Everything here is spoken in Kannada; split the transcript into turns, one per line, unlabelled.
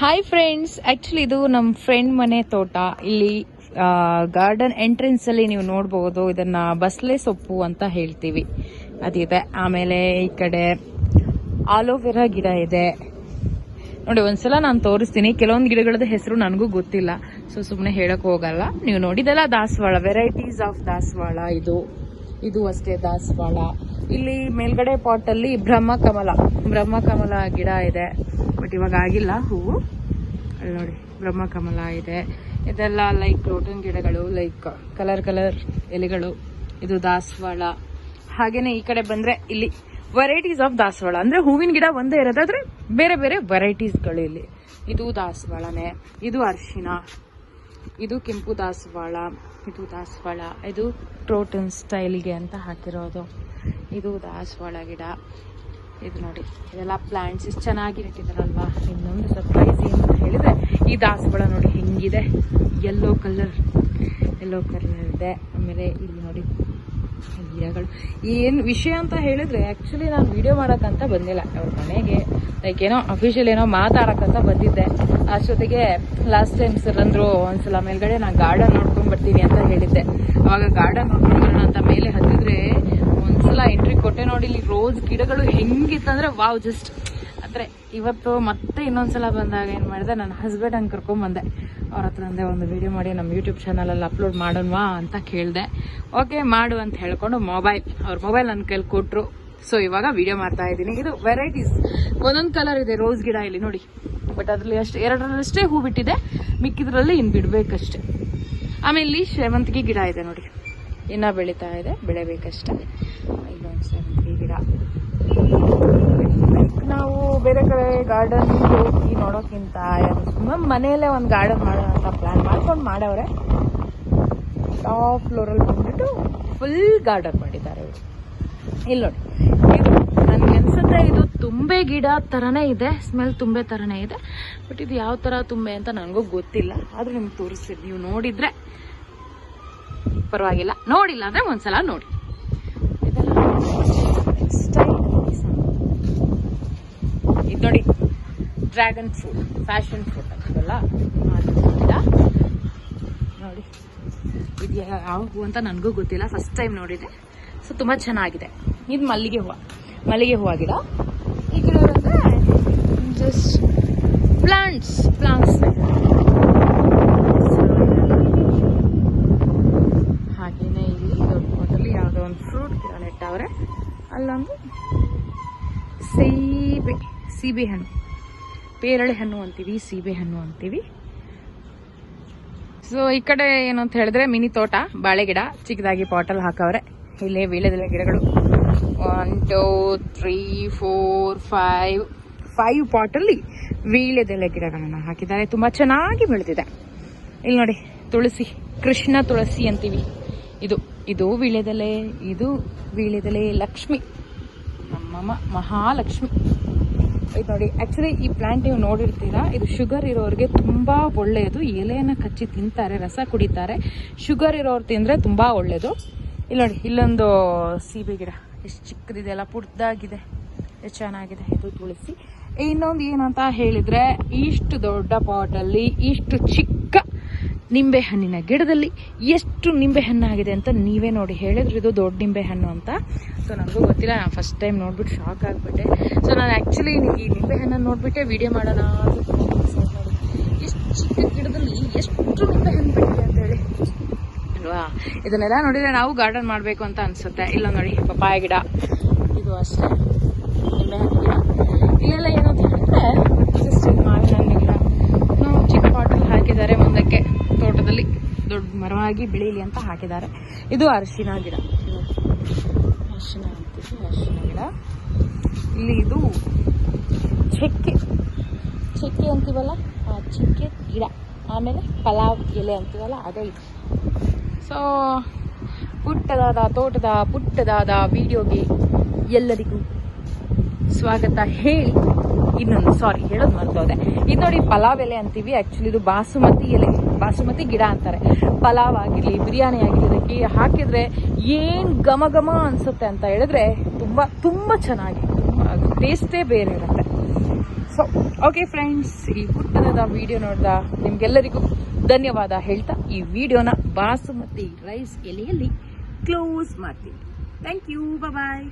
ಹಾಯ್ ಫ್ರೆಂಡ್ಸ್ ಆಕ್ಚುಲಿ ಇದು ನಮ್ಮ ಫ್ರೆಂಡ್ ಮನೆ ತೋಟ. ಇಲ್ಲಿ ಗಾರ್ಡನ್ ಎಂಟ್ರೆನ್ಸ್ ಅಲ್ಲಿ ನೀವು ನೋಡಬಹುದು ಇದನ್ನ ಬಸ್ಲೆ ಸೊಪ್ಪು ಅಂತ ಹೇಳ್ತೀವಿ. ಅದಿದೆ. ಆಮೇಲೆ ಈ ಕಡೆ ಆಲೋವೆರಾ ಗಿಡ ಇದೆ. ನೋಡಿ, ಒಂದ್ಸಲ ನಾನು ತೋರಿಸ್ತೀನಿ. ಕೆಲವೊಂದು ಗಿಡಗಳದ ಹೆಸರು ನನಗೂ ಗೊತ್ತಿಲ್ಲ. ಸೊ ಸುಮ್ಮನೆ ಹೇಳಕ್ ಹೋಗಲ್ಲ. ನೀವು ನೋಡಿದಲ್ಲ ದಾಸವಾಳ. ವೆರೈಟೀಸ್ ಆಫ್ ದಾಸವಾಳ ಇದು. ಇದು ಅಷ್ಟೇ ದಾಸವಾಳ. ಇಲ್ಲಿ ಮೇಲ್ಗಡೆ ಪಾಟ್ ಅಲ್ಲಿ ಬ್ರಹ್ಮ ಕಮಲ ಗಿಡ ಇದೆ. ಬಟ್ ಇವಾಗ ಆಗಿಲ್ಲ ಹೂವು. ಅಲ್ಲಿ ನೋಡಿ ಬ್ರಹ್ಮ ಕಮಲ ಇದೆ. ಇದೆಲ್ಲ ಲೈಕ್ ರೋಟನ್ ಗಿಡಗಳು ಲೈಕ್ ಕಲರ್ ಕಲರ್ ಎಲೆಗಳು. ಇದು ದಾಸವಾಳ. ಹಾಗೇನೆ ಈ ಕಡೆ ಬಂದ್ರೆ ಇಲ್ಲಿ ವೆರೈಟೀಸ್ ಆಫ್ ದಾಸವಾಳ. ಅಂದ್ರೆ ಹೂವಿನ ಗಿಡ ಒಂದೇ ಇರೋದಾದ್ರೆ ಬೇರೆ ಬೇರೆ ವೆರೈಟೀಸ್ಗಳು ಇಲ್ಲಿ ಇದು ದಾಸವಾಳನೆ. ಇದು ಅರಿಶಿನ. ಇದು ಕೆಂಪು ದಾಸವಾಳ, ಇದು ದಾಸವಾಳ, ಇದು ಕ್ರೋಟನ್ ಸ್ಟೈಲ್ಗೆ ಅಂತ ಹಾಕಿರೋದು. ಇದು ದಾಸವಾಳ ಗಿಡ. ಇದು ನೋಡಿ, ಇದೆಲ್ಲ ಪ್ಲಾಂಟ್ಸ್ ಇಷ್ಟು ಚೆನ್ನಾಗಿ ನೆಟ್ಟಿದಾರಲ್ವಾ ಇನ್ನೊಂದು ಸರ್ಪ್ರೈಸ್ ಏನು ಅಂತ ಹೇಳಿದ್ರೆ, ಈ ದಾಸವಾಳ ನೋಡಿ ಹೆಂಗಿದೆ. ಯೆಲ್ಲೋ ಕಲರ್ ಯೆಲ್ಲೋ ಕಲರ್ ಇದೆ. ಆಮೇಲೆ ಇಲ್ಲಿ ನೋಡಿ ಗಿಡಗಳು ಏನು ವಿಷಯ ಅಂತ ಹೇಳಿದ್ರೆ ಆ್ಯಕ್ಚುಲಿ ನಾನು ವಿಡಿಯೋ ಮಾಡೋಕ್ಕಂತ ಬಂದಿಲ್ಲ. ಅವ್ರ ಮನೆಗೆ ಲೈಕ್ ಏನೋ ಅಫಿಷಿಯಲ್ ಏನೋ ಮಾತಾಡೋಕ್ಕಂತ ಬಂದಿದ್ದೆ. ಅಷ್ಟೊತ್ತಿಗೆ ಲಾಸ್ಟ್ ಟೈಮ್ ಸರ್ ಅಂದ್ರು ಒಂದ್ಸಲ ಮೇಲ್ಗಡೆ ನಾನು ಗಾರ್ಡನ್ ನೋಡ್ಕೊಂಡ್ ಬರ್ತೀನಿ ಅಂತ ಹೇಳಿದ್ದೆ. ಅವಾಗ ಗಾರ್ಡನ್ ನೋಡ್ಕೊಂಡು ಬರೋಣ ಅಂತ ಮೇಲೆ ಹತ್ತಿದ್ರೆ ಒಂದ್ಸಲ ಎಂಟ್ರಿ ಕೊಟ್ಟೆ ನೋಡಿ, ಇಲ್ಲಿ ರೋಸ್ ಗಿಡಗಳು ಹೆಂಗಿತ್ತಂದ್ರೆ ವಾವ್ ಜಸ್ಟ್ ಅಂದ್ರೆ ಇವತ್ತು ಮತ್ತೆ ಇನ್ನೊಂದ್ಸಲ ಬಂದಾಗ ಏನ್ ಮಾಡಿದೆ, ನನ್ನ ಹಸ್ಬೆಂಡ್ ಹಂಗೆ ಕರ್ಕೊಂಡ್ ಬಂದೆ ಅವ್ರ ಹತ್ರ ಅಂದೆ ಒಂದು ವಿಡಿಯೋ ಮಾಡಿ ನಮ್ಮ ಯೂಟ್ಯೂಬ್ ಚಾನಲಲ್ಲಿ ಅಪ್ಲೋಡ್ ಮಾಡೋಣವಾ ಅಂತ ಕೇಳಿದೆ. ಓಕೆ ಮಾಡು ಅಂತ ಹೇಳ್ಕೊಂಡು ಮೊಬೈಲ್ ಅವ್ರ ಮೊಬೈಲ್ ನನ್ನ ಕೈಲಿ ಕೊಟ್ರು. ಸೊ ಇವಾಗ ವಿಡಿಯೋ ಮಾಡ್ತಾ ಇದ್ದೀನಿ. ಇದು ವೆರೈಟೀಸ್ ಒಂದೊಂದು ಕಲರ್ ಇದೆ ರೋಸ್ ಗಿಡ ಇಲ್ಲಿ ನೋಡಿ. ಬಟ್ ಅದ್ರಲ್ಲಿ ಅಷ್ಟೇ, ಎರಡರಲ್ಲಷ್ಟೇ ಹೂ ಬಿಟ್ಟಿದೆ. ಮಿಕ್ಕಿದ್ರಲ್ಲಿ ಇನ್ನು ಬಿಡ್ಬೇಕಷ್ಟೆ. ಆಮೇಲೆ ಇಲ್ಲಿ ಸೇವಂತಿಗೆ ಗಿಡ ಇದೆ ನೋಡಿ. ಇನ್ನ ಬೆಳೀತಾ ಇದೆ, ಬೆಳೆಬೇಕಷ್ಟೆ. ಇಲ್ಲೊಂದು ಸೇವಂತಿಗೆ ಗಿಡ ನಾವು ಬೇರೆ ಕಡೆ ಗಾರ್ಡನ್ ಹೋಗಿ ನೋಡೋಕ್ಕಿಂತ ಸುಮ್ಮನೆ ಮನೆಯಲ್ಲೇ ಒಂದು ಗಾರ್ಡನ್ ಮಾಡೋಣ ಅಂತ ಪ್ಲಾನ್ ಮಾಡ್ಕೊಂಡು ಮಾಡವ್ರೆ. ಟಾಪ್ ಫ್ಲೋರಲ್ಲಿ ಬಂದ್ಬಿಟ್ಟು ಫುಲ್ ಗಾರ್ಡನ್ ಮಾಡಿದ್ದಾರೆ ಇವರು. ಇಲ್ಲಿ ನೋಡಿ. ಇದು ನನಗೆ ಅನ್ಸುತ್ತೆ ಇದು ತುಂಬೆ ಗಿಡ ಥರನೇ ಇದೆ ಸ್ಮೆಲ್ ತುಂಬೆ ಥರನೇ ಇದೆ ಬಟ್ ಇದು ಯಾವ ತರ ತುಂಬೆ ಅಂತ ನನಗೂ ಗೊತ್ತಿಲ್ಲ. ಆದ್ರೆ ನಿಮ್ಗೆ ತೋರಿಸ್ತೀನಿ. ನೀವು ನೋಡಿದ್ರೆ ಪರವಾಗಿಲ್ಲ. ನೋಡಿಲ್ಲ ಅಂದ್ರೆ ಒಂದ್ಸಲ ನೋಡಿ. ಇದೆಲ್ಲ style. ಇದು ನೋಡಿ ಡ್ರ್ಯಾಗನ್ ಫ್ರೂಟ್, ಫ್ಯಾಷನ್ ಫ್ರೂಟ್ ಅಂತಲ್ಲ ನೋಡಿ. ಇದು ಯಾವ ಹೂವು ಅಂತ ನನಗೂ ಗೊತ್ತಿಲ್ಲ ಫಸ್ಟ್ ಟೈಮ್ ನೋಡಿದೆ. ಸೊ ತುಂಬ ಚೆನ್ನಾಗಿದೆ. ಇದು ಮಲ್ಲಿಗೆ ಹೂವು. ಮಲ್ಲಿಗೆ ಹೂವು ಗಿಡ. ಈ ಗಿಡ ಜಸ್ಟ್ ಪ್ಲಾಂಟ್ಸ್ ಪ್ಲಾಂಟ್ಸ್ ಹಾಗೆಯೇ ಇಲ್ಲಿ ದೊಡ್ಡ ಯಾವುದೋ ಒಂದು ಫ್ರೂಟ್ ಗಿಡ ನೆಟ್ಟವ್ರೆ. ಅಲ್ಲೊಂದು ಸೀಬೆ ಸೀಬೆ ಹಣ್ಣು. ಪೇರಳೆ ಹಣ್ಣು ಅಂತೀವಿ, ಸೀಬೆ ಹಣ್ಣು ಅಂತೀವಿ. ಸೊ ಈ ಕಡೆ ಏನು ಅಂತ ಹೇಳಿದ್ರೆ ಮಿನಿ ತೋಟ ಬಾಳೆ ಗಿಡ ಚಿಕ್ಕದಾಗಿ ಪಾಟಲ್ಲಿ ಹಾಕವ್ರೆ. ಇಲ್ಲೇ ವೀಳ್ಯದೆಲೆ ಗಿಡಗಳು. One two three four five five ಪಾಟಲ್ಲಿ ವೀಳ್ಯದೆಲೆ ಗಿಡಗಳನ್ನು ಹಾಕಿದ್ದಾರೆ. ತುಂಬಾ ಚೆನ್ನಾಗಿ ಬೆಳೆದಿದೆ. ಇಲ್ಲಿ ನೋಡಿ, ತುಳಸಿ, ಕೃಷ್ಣ ತುಳಸಿ ಅಂತೀವಿ. ಇದು ಇದು ವೀಳ್ಯದೆಲೆ ಇದು ವೀಳ್ಯದೆಲೆ ಲಕ್ಷ್ಮಿ. ನಮ್ಮಮ್ಮ ಮಹಾಲಕ್ಷ್ಮಿ. ಇದು ನೋಡಿ ಆಕ್ಚುಲಿ ಈ ಪ್ಲಾಂಟ್ ನೀವು ನೋಡಿರ್ತೀರಾ, ಇದು ಶುಗರ್ ಇರೋರಿಗೆ ತುಂಬಾ ಒಳ್ಳೆಯದು ಎಲೆಯನ್ನು ಕಚ್ಚಿ ತಿಂತಾರೆ, ರಸ ಕುಡಿತಾರೆ. ಶುಗರ್ ಇರೋರು ತಿಂದರೆ ತುಂಬಾ ಒಳ್ಳೆಯದು ಇಲ್ಲಿ ನೋಡಿ, ಇಲ್ಲೊಂದು ಸೀಬೆ ಗಿಡ. ಎಷ್ಟು ಚಿಕ್ಕದಿದೆ ಅಲ್ಲ ಪುಡ್ದಾಗಿದೆ ಎಷ್ಟು ಚೆನ್ನಾಗಿದೆ. ಇದು ತುಳಸಿ. ಇನ್ನೊಂದು ಏನಂತ ಹೇಳಿದ್ರೆ ಇಷ್ಟು ದೊಡ್ಡ ಪಾಟಲ್ಲಿ ಇಷ್ಟು ಚಿಕ್ಕ ನಿಂಬೆ ಹಣ್ಣಿನ ಗಿಡದಲ್ಲಿ ಎಷ್ಟು ನಿಂಬೆ ಹಣ್ಣಾಗಿದೆ ಅಂತ ನೀವೇ ನೋಡಿ ಹೇಳಿದ್ರು ಇದು ದೊಡ್ಡ ನಿಂಬೆ ಹಣ್ಣು ಅಂತ. ಸೊ ನನಗೂ ಗೊತ್ತಿಲ್ಲ, ನಾನು ಫಸ್ಟ್ ಟೈಮ್ ನೋಡ್ಬಿಟ್ಟು ಶಾಕ್ ಆಗಿಬಿಟ್ಟೆ. ಸೊ ನಾನು ಆ್ಯಕ್ಚುಲಿ ಈ ನಿಂಬೆ ಹಣ್ಣನ್ನು ನೋಡ್ಬಿಟ್ಟೆ ವಿಡಿಯೋ ಮಾಡೋಣ ಅಂತ. ಎಷ್ಟು ಚಿಕ್ಕ ಗಿಡದಲ್ಲಿ ಎಷ್ಟು ನಿಂಬೆ ಹಣ್ಣು ಬಿಟ್ಟಿದೆ ಅಂತ ಹೇಳಿ. ಅಲ್ವಾ? ಇದನ್ನೆಲ್ಲ ನೋಡಿದರೆ ನಾವು ಗಾರ್ಡನ್ ಮಾಡಬೇಕು ಅಂತ ಅನಿಸುತ್ತೆ. ಇಲ್ಲ ನೋಡಿ, ಪಪ್ಪಾಯ ಗಿಡ. ಇದು ಅಷ್ಟೇ ನಿಂಬೆ ಹಣ್ಣು ಗಿಡ ಇಲ್ಲೆಲ್ಲ ಏನು ಅಂತ ಹೇಳಿದ್ರೆ ಜಸ್ಟ್ ಮಾವಿನ ಹಣ್ಣು ಗಿಡ ನಾವು ಚಿಕ್ಕ ಪಾಟಲ್ಲಿ ಹಾಕಿದ್ದಾರೆ ಮುಂದಕ್ಕೆ ತೋಟದಲ್ಲಿ ಮರವಾಗಿ ಬೆಳೀಲಿ ಅಂತ ಹಾಕಿದ್ದಾರೆ. ಇದು ಅರಿಶಿನ ಗಿಡ. ಅರಿಶಿನ ಅರಿಶಿನ ಗಿಡ. ಇಲ್ಲಿ ಇದು ಚಕ್ಕೆ. ಚಕ್ಕೆ ಅಂತೀವಲ್ಲ? ಆ ಚಕ್ಕೆ ಗಿಡ. ಆಮೇಲೆ ಪಲಾವ್ ಎಲೆ ಅಂತೀವಲ್ಲ ಅದೇ ಇದು ಸೊ ಪುಟ್ಟದಾದ, ತೋಟದ, ಪುಟ್ಟದಾದ ವಿಡಿಯೋಗೆ ಎಲ್ಲರಿಗೂ ಸ್ವಾಗತ. ಹೇಳಿ, ಇನ್ನೊಂದು ಸಾರಿ ಹೇಳೋದು ಮರ್ತೋದೆ. ಇದು ನೋಡಿ ಪಲಾವ್ ಎಲೆ ಅಂತೀವಿ. ಆ್ಯಕ್ಚುಲಿ ಇದು ಬಾಸುಮತಿ ಎಲೆ. ಬಾಸುಮತಿ ಗಿಡ ಅಂತಾರೆ. ಪಲಾವ್ ಆಗಿರ್ಲಿ, ಬಿರಿಯಾನಿ ಆಗಿರ್ಲಿ ಅದಕ್ಕೆ ಹಾಕಿದ್ರೆ ಏನ್ ಘಮ ಘಮ ಅನ್ಸುತ್ತೆ ಅಂತ ಹೇಳಿದ್ರೆ ತುಂಬಾ ತುಂಬಾ ಚೆನ್ನಾಗಿ ಟೇಸ್ಟೇ ಬೇರೆ ಇರುತ್ತೆ. ಸೊ ಓಕೆ ಫ್ರೆಂಡ್ಸ್ ಈ ಪುಟ್ಟದ ವಿಡಿಯೋ ನೋಡ್ದ ನಿಮ್ಗೆಲ್ಲರಿಗೂ ಧನ್ಯವಾದ ಹೇಳ್ತಾ, ಈ ವಿಡಿಯೋನ ಬಾಸುಮತಿ ರೈಸ್ ಎಲೆಯಲ್ಲಿ ಕ್ಲೋಸ್ ಮಾಡ್ತೀನಿ. Thank you bye